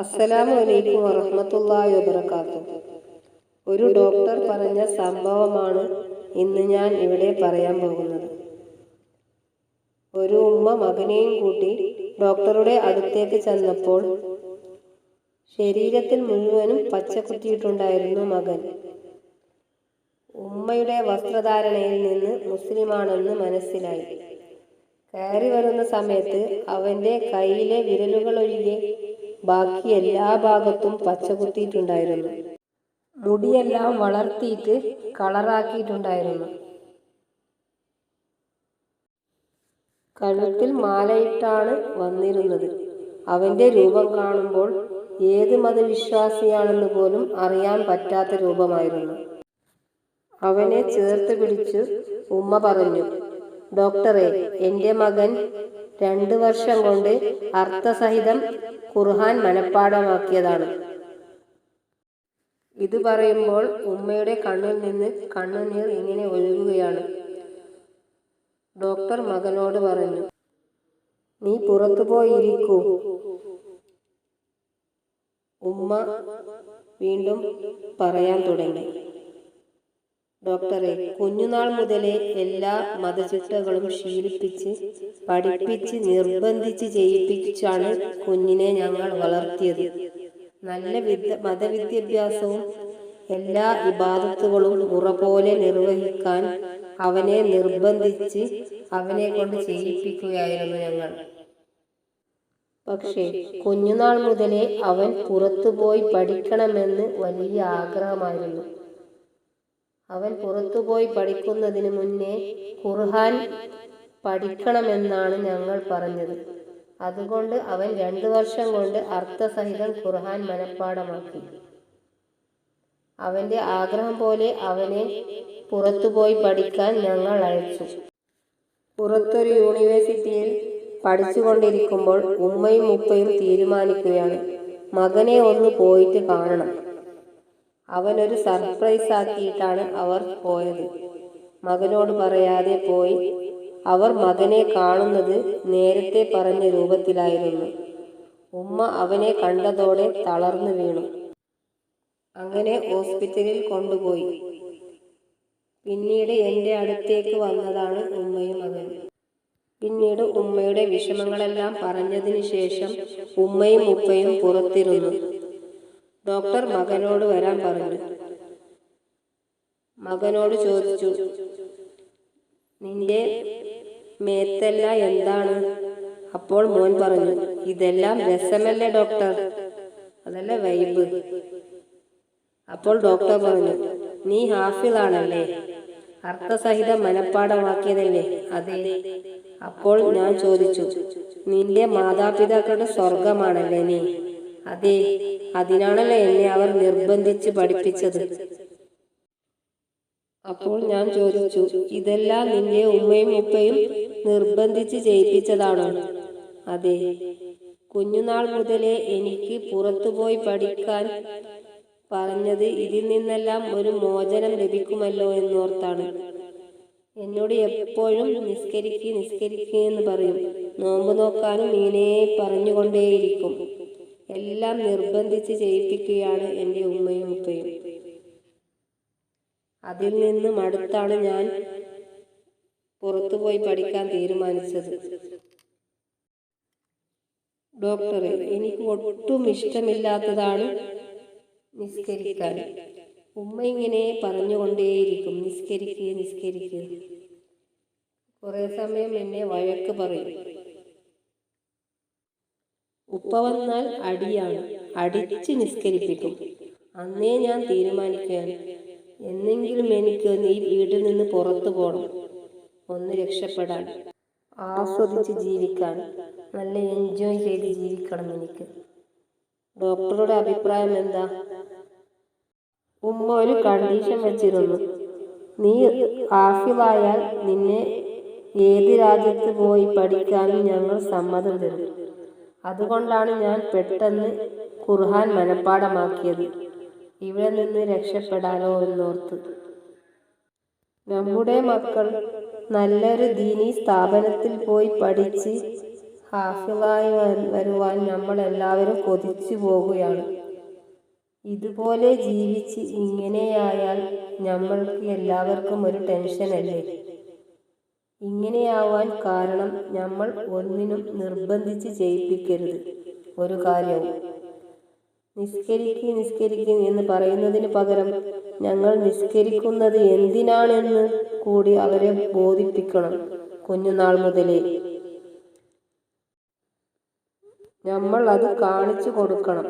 അസ്സലാമു അലൈക്കും വറഹ്മത്തുള്ളാഹി വബറകാതുഹു. ഒരു ഡോക്ടർ പറഞ്ഞ സംഭവമാണ് ഇന്ന് ഞാൻ ഇവിടെ പറയാൻ പോകുന്നത്. ഒരു ഉമ്മ മകനെയും കൂട്ടി ഡോക്ടറുടെ അടുത്തേക്ക് ചെന്നപ്പോൾ ശരീരത്തിൽ മുഴുവനും പച്ച കുത്തിയിട്ടുണ്ടായിരുന്നു മകൻ. ഉമ്മയുടെ വസ്ത്രധാരണയിൽ നിന്ന് മുസ്ലിമാണെന്ന് മനസ്സിലായി. കയറി വരുന്ന സമയത്ത് അവന്റെ കയ്യിലെ വിരലുകളൊഴികെ ബാക്കി എല്ലാ ഭാഗത്തും പച്ച കുത്തിയിട്ടുണ്ടായിരുന്നു മുടിയെല്ലാം വളർത്തിയിട്ട് കളറാക്കിയിട്ടുണ്ടായിരുന്നു. കഴുത്തിൽ മാലയിട്ടാണ് വന്നിരുന്നത്. അവന്റെ രൂപം കാണുമ്പോൾ ഏത് മതവിശ്വാസിയാണെന്ന് പോലും അറിയാൻ പറ്റാത്ത രൂപമായിരുന്നു. അവനെ ചേർത്ത് പിടിച്ചു ഉമ്മ പറഞ്ഞു ഡോക്ടറെ എന്റെ മകൻ രണ്ട് വർഷം കൊണ്ട് അർത്ഥസഹിതം ഖുർഹാൻ മനഃപ്പാടമാക്കിയതാണ് ഇത് പറയുമ്പോൾ ഉമ്മയുടെ കണ്ണിൽ നിന്ന് കണ്ണുനീർ ഇങ്ങനെ ഒഴുകുകയാണ്. ഡോക്ടർ മകനോട് പറഞ്ഞു നീ പുറത്തു പോയിരിക്കൂ. ഉമ്മ വീണ്ടും പറയാൻ തുടങ്ങി. ഡോക്ടറെ കുഞ്ഞുനാൾ മുതലേ എല്ലാ മതചിട്ടകളും ശീലിപ്പിച്ച് പഠിപ്പിച്ച് നിർബന്ധിച്ച് ചെയ്യിപ്പിച്ചാണ് കുഞ്ഞിനെ ഞങ്ങൾ വളർത്തിയത്. നല്ല വിദ്യ മതവിദ്യാഭ്യാസവും എല്ലാ ഇബാദത്തുകളും മുറ പോലെ നിർവഹിക്കാൻ അവനെ നിർബന്ധിച്ച് അവനെ കൊണ്ട് ചെയ്യിപ്പിക്കുകയായിരുന്നു ഞങ്ങൾ. പക്ഷേ കുഞ്ഞുനാൾ മുതലേ അവൻ പുറത്തുപോയി പഠിക്കണമെന്ന് വലിയ ആഗ്രഹമായിരുന്നു. അവൻ പുറത്തുപോയി പഠിക്കുന്നതിന് മുന്നേ ഖുർഹാൻ പഠിക്കണമെന്നാണ് ഞങ്ങൾ പറഞ്ഞത്. അതുകൊണ്ട് അവൻ രണ്ടു വർഷം കൊണ്ട് അർത്ഥസഹിതം ഖുർഹാൻ മനഃപ്പാടമാക്കി. അവന്റെ ആഗ്രഹം പോലെ അവനെ പുറത്തുപോയി പഠിക്കാൻ ഞങ്ങൾ അയച്ചു. പുറത്തൊരു യൂണിവേഴ്സിറ്റിയിൽ പഠിച്ചുകൊണ്ടിരിക്കുമ്പോൾ ഉമ്മയും ഉപ്പയും തീരുമാനിക്കുകയാണ്. മകനെ ഒന്ന് പോയിട്ട് കാണണം. അവനൊരു സർപ്രൈസ് ആക്കിയിട്ടാണ് അവർ പോയത്. മകനോട് പറയാതെ പോയി. അവർ മകനെ കാണുന്നത് നേരത്തെ പറഞ്ഞ രൂപത്തിലായിരുന്നു. ഉമ്മ അവനെ കണ്ടതോടെ തളർന്നു വീണു. അങ്ങനെ ഹോസ്പിറ്റലിൽ കൊണ്ടുപോയി. പിന്നീട് എന്റെ അടുത്തേക്ക് വന്നതാണ് ഉമ്മയും മകനും. പിന്നീട് ഉമ്മയുടെ വിഷമങ്ങളെല്ലാം പറഞ്ഞതിന് ശേഷം ഉമ്മയും ഉപ്പയും പുറത്തിരുന്നു. ഡോക്ടർ മകനോട് വരാൻ പറഞ്ഞു. മകനോട് ചോദിച്ചു നിന്റെ മേത്തല്ല എന്താണ്? അപ്പോൾ മോൻ പറഞ്ഞു ഇതെല്ലാം രസമല്ലേ ഡോക്ടർ? അതല്ല വൈബ്. അപ്പോൾ ഡോക്ടർ പറഞ്ഞു നീ ഹാഫിളാണല്ലേ? അർത്ഥസഹിതം മനഃപ്പാടമാക്കിയതല്ലേ അതെ. അപ്പോൾ ഞാൻ ചോദിച്ചു നിന്റെ മാതാപിതാക്കളുടെ സ്വർഗമാണല്ലേ നീ? അതെ അതിനാണല്ലോ എന്നെ അവർ നിർബന്ധിച്ച് പഠിപ്പിച്ചത്. അപ്പോൾ ഞാൻ ചോദിച്ചു ഇതെല്ലാം നിന്റെ ഉമ്മയും ഉപ്പയും നിർബന്ധിച്ച് ചെയ്യിപ്പിച്ചതാണോ? അതെ കുഞ്ഞുനാൾ മുതലേ എനിക്ക് പുറത്തുപോയി പഠിക്കാൻ പറഞ്ഞത് ഇതിൽ നിന്നെല്ലാം ഒരു മോചനം ലഭിക്കുമല്ലോ എന്നോർത്താണ്. എന്നോട് എപ്പോഴും നിസ്കരിക്ക് നിസ്കരിക്കുക എന്ന് പറയും. നോമ്പ് നോക്കാനും ഇങ്ങനെ പറഞ്ഞുകൊണ്ടേയിരിക്കും. എല്ലാം നിർബന്ധിച്ച് ചെയ്യിപ്പിക്കുകയാണ് എന്റെ ഉമ്മയും ഉപ്പയും. അതിൽ നിന്ന് അടുത്താണ് ഞാൻ പുറത്തുപോയി പഠിക്കാൻ തീരുമാനിച്ചത്. ഡോക്ടറെ എനിക്ക് ഒട്ടും ഇഷ്ടമില്ലാത്തതാണ് നിസ്കരിക്കാൻ. ഉമ്മ ഇങ്ങനെ പറഞ്ഞുകൊണ്ടേയിരിക്കും നിസ്കരിക്കുക നിസ്കരിക്കുക കുറേ സമയം എന്നെ വഴക്ക് പറയും. ഉപ്പ വന്നാൽ അടിയാണ്. അടിച്ച് നിസ്കരിപ്പിക്കും. അന്നേ ഞാൻ തീരുമാനിക്കുകയാണ്. എന്നെങ്കിലും എനിക്ക് നീ വീട്ടിൽ നിന്ന് പുറത്തു പോകണം ഒന്ന് രക്ഷപ്പെടാൻ. ആസ്വദിച്ച് ജീവിക്കാൻ. നല്ല എൻജോയ് ചെയ്ത് ജീവിക്കണം എനിക്ക്. ഡോക്ടറുടെ അഭിപ്രായം എന്താ? ഉമ്മ ഒരു കണ്ടീഷൻ വെച്ചിരുന്നു. നീ ആഫിലായാൽ നിന്നെ ഏത് രാജ്യത്ത് പോയി പഠിക്കാനും ഞങ്ങൾ സമ്മതം തരും. അതുകൊണ്ടാണ് ഞാൻ പെട്ടെന്ന് ഖുർഹാൻ മനഃപ്പാടമാക്കിയത് ഇവിടെ നിന്ന് രക്ഷപ്പെടാനോ എന്നോർത്ത്. നമ്മുടെ മക്കൾ നല്ലൊരു ദീനി സ്ഥാപനത്തിൽ പോയി പഠിച്ച് ഹാഫിളായി വരുവാൻ നമ്മൾ എല്ലാവരും കൊതിച്ചു പോകുകയാണ്. ഇതുപോലെ ജീവിച്ച് ഇങ്ങനെയായാൽ നമ്മൾക്ക് എല്ലാവർക്കും ഒരു ടെൻഷനല്ലേ? ഇങ്ങനെയാവാൻ കാരണം നമ്മൾ ഒന്നിനും നിർബന്ധിച്ച് ചെയ്യിപ്പിക്കരുത്. ഒരു കാര്യവും. നിസ്കരിക്ക് നിസ്കരിക്ക് എന്ന് പറയുന്നതിന് പകരം ഞങ്ങൾ നിസ്കരിക്കുന്നത് എന്തിനാണെന്ന് കൂടി അവരെ ബോധിപ്പിക്കണം കുഞ്ഞുനാൾ മുതലേ. നമ്മൾ അത് കാണിച്ചു കൊടുക്കണം.